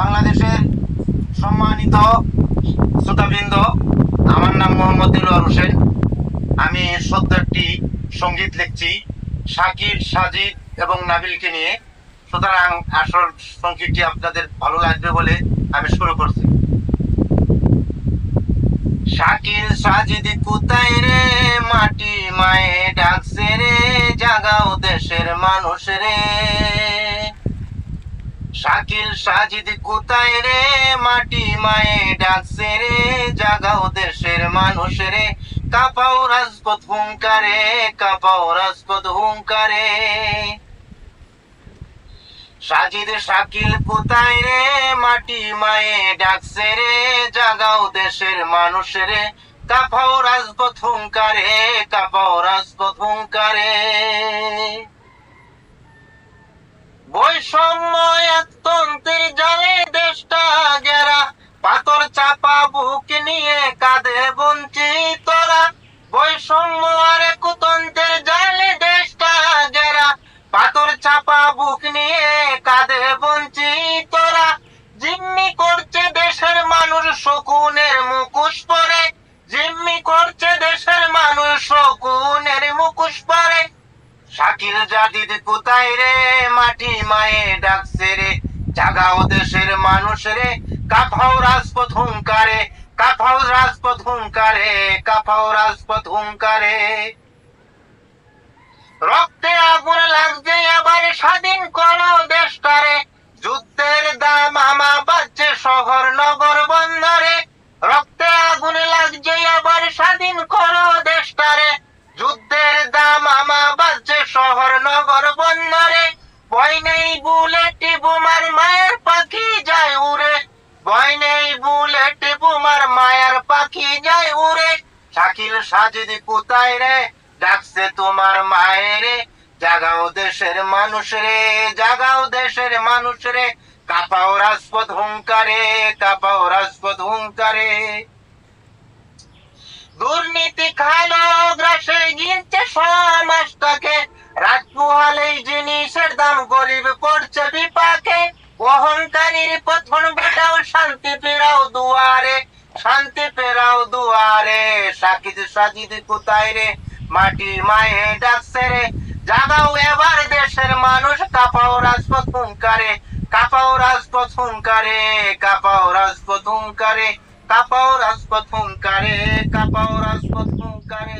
বাংলাদেশের সম্মানিত শ্রোতাবৃন্দ, আমার নাম মোহাম্মদ দিলওয়ার হোসেন। আমি সদ্য একটি সংগীত লিখছি, শাকির, সাজিদ এবং নাবিলকে নিয়ে। সুতরাং আসল সঙ্গীতটি আপনাদের ভালো লাগবে বলে আমি শুরু করছি। শাকির, সাজিদ কোথায় রে? মাটি মায়ে ডাকছে রে, জাগাও দেশের মানুষ রে। শাকিল সাজিদ কুতায় রে? মাটি মায়ে ডাকছে রে। জাগাও দেশের মানুষ রে। কাপাও রাজপথ হুঙ্কারে, কাপাও রাজপথ হুঙ্কারে। সাজিদ শাকিল কুতায় রে? মাটি মায়ে ডাকছে রে। জাগাও দেশের মানুষ রে। কাপাও রাজপথ হুঙ্কারে, কাপাও রাজপথ হুঙ্কারে। বুক নিয়ে কাঁধে বঞ্চিতরা। বৈষম্য আর কুতন্ত্রের জালে দেশটা গেরা পাথর চাপা বুক নিয়ে কাঁধে বঞ্চিতরা। জিম্মি করছে দেশের মানুষ শকুনের মুখোশ পরে। জিম্মি করছে দেশের মানুষ শকুনের মুখোশ পরে। শাকিল জাদিদ কোথায় রে? মাটি মায়ে ডাকছে রে। জাগাও দেশের মানুষ রে কাফাও রাজপথ হুঙ্কারে কাফাও রাজপথ হুঙ্কারে কাফাও রাজপথ হুঙ্কারে। রক্তে আগুন লাগছে, আবার স্বাধীন করো দেশটারে। যুদ্ধের দাম আমা শহর, নগর, বন্দরে। রক্তে আগুন লাগছে, আবার স্বাধীন করো ভয় নেই বুলেট মায়ের পাখি যায় শাকিল কোথায় রে? ডাকছে তোমার মায়ের। জাগাও দেশের মানুষ রে, জাগাও দেশের মানুষ রে। কাপাও রাজপথ হুঙ্কারে, কাপাও রাজপথ হুঙ্কারে। দুর্নীতি খালো, গ্রাসে গিনছে সমাজটাকে শান্তি পেরাও দুয়ারে, শান্তি পেরাও দুয়ারে। সাকিদ সাজিদ কোথায় রে? মাটি মায়ে ডাকছে রে। জাগাও এবার দেশের মানুষ, কাপাও রাজপথ হুঙ্কারে, কাপাও রাজপথ হুঙ্কারে, কাপাও রাজপথ হুঙ্কারে, কাপাও রাজপথ হুঙ্কারে, কাপাও রাজপথ হুঙ্কারে।